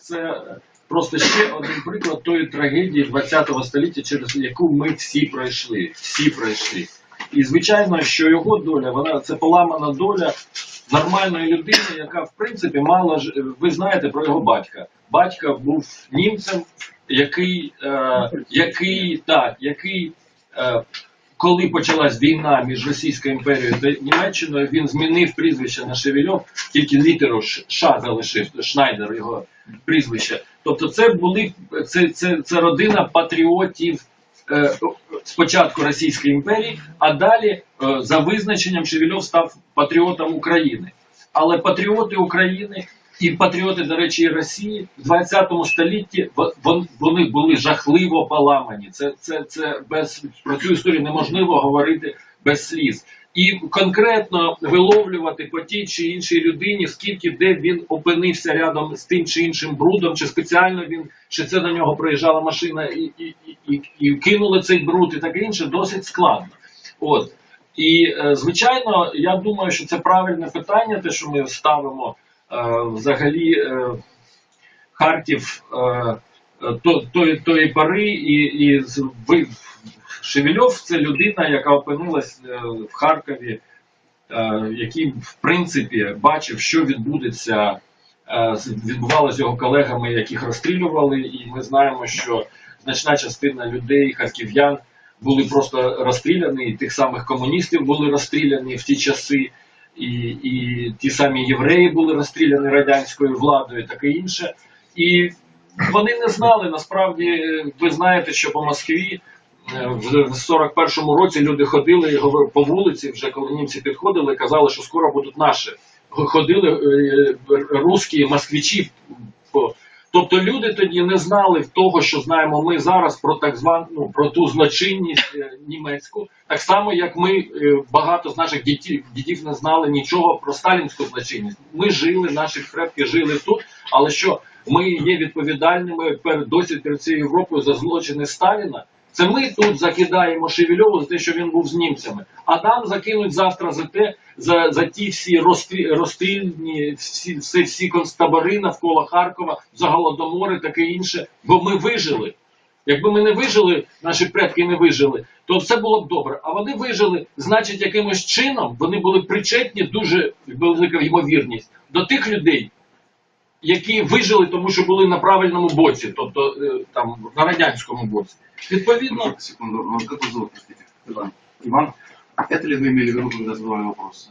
це просто ще один приклад тої трагедії 20-го століття, через яку ми всі пройшли. Всі пройшли. І звичайно, що його доля, вона це поламана доля нормальної людини, яка в принципі мала ж. Ви знаєте про його батька. Батька був німцем, який, е, який так, який. Е, коли почалась війна між Російською імперією та Німеччиною, він змінив прізвище на Шевельов, тільки літеру Ш- залишив, Шнайдер його прізвище. Тобто це були це, це, це родина патріотів е, спочатку Російської імперії, а далі е, за визначенням Шевельов став патріотом України. Але патріоти України і патріоти, до речі, і Росії в 20 столітті во- вони були жахливо поламані. Це, це, це без про цю історію неможливо говорити без сліз. І конкретно виловлювати по тій чи іншій людині, скільки де він опинився рядом з тим чи іншим брудом, чи спеціально він, чи це на нього проїжджала машина і, і, і, і, кинули цей бруд, і таке інше, досить складно. От. І е, звичайно, я думаю, що це правильне питання, те, що ми ставимо взагалі е, Харків е, то, тої, тої пори, і, і Шевельов це людина, яка опинилась е, в Харкові, який в принципі бачив, що відбудеться, відбувалося з його колегами, яких розстрілювали, і ми знаємо, що значна частина людей, харків'ян, були просто розстріляні, тих самих комуністів були розстріляні в ті часи, і, і ті самі євреї були розстріляні радянською владою, таке інше. І вони не знали, насправді, ви знаєте, що по Москві е, в 41-му році люди ходили по вулиці, вже коли німці підходили, казали, що скоро будуть наші. Ходили е, русські москвичі. Тобто люди тоді не знали того, що знаємо ми зараз про так звану ну, про ту злочинність е, німецьку, так само як ми е, багато з наших дітей, дітей не знали нічого про сталінську злочинність. Ми жили, наші предки жили тут, але що ми є відповідальними перед досі перед цією Європою за злочини Сталіна. Це ми тут закидаємо Шевельову за те, що він був з німцями, а нам закинуть завтра за те, за, за ті всі розстрі, розстрільні, всі, всі, всі концтабори навколо Харкова, за голодомори, таке інше. Бо ми вижили. Якби ми не вижили, наші предки не вижили, то все було б добре. А вони вижили, значить, якимось чином вони були причетні, дуже велика ймовірність до тих людей, які вижили, тому що були на правильному боці, тобто е, там на радянському боці. Відповідно, Ну, Секунду, ну, зовут, простите? Иван. Иван, это ли вы имели в виду, когда задавали вопрос?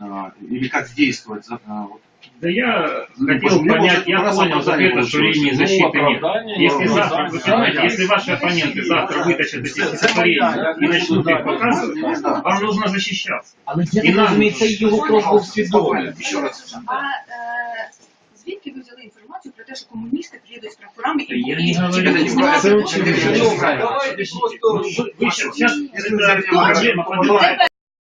Или как действовать? вот. Да я Ну, хотел потому что мне понять, просто я раз понял оправдание ответа, что получилось. линии Ну, защиты нет. оправдание, Если ну, завтра, да, вы да, понимаете, да. если ваши оппоненты завтра вытащат эти Це- це стихотворения моя, я и начнут не их буду, показывать, да. вам нужно защищаться. Але І я нам так розумію, це його крок був свідомий. Еще раз. А е, звідки ви взяли інформацію про те, що комуністи приїдуть з прапорами Да і я і- не говорю, это не і- правильно. Це Это очень не неправильно. правильно. Подождите, ну, вы- вы сейчас, Если вы это взяли проблема внимание, понимаете.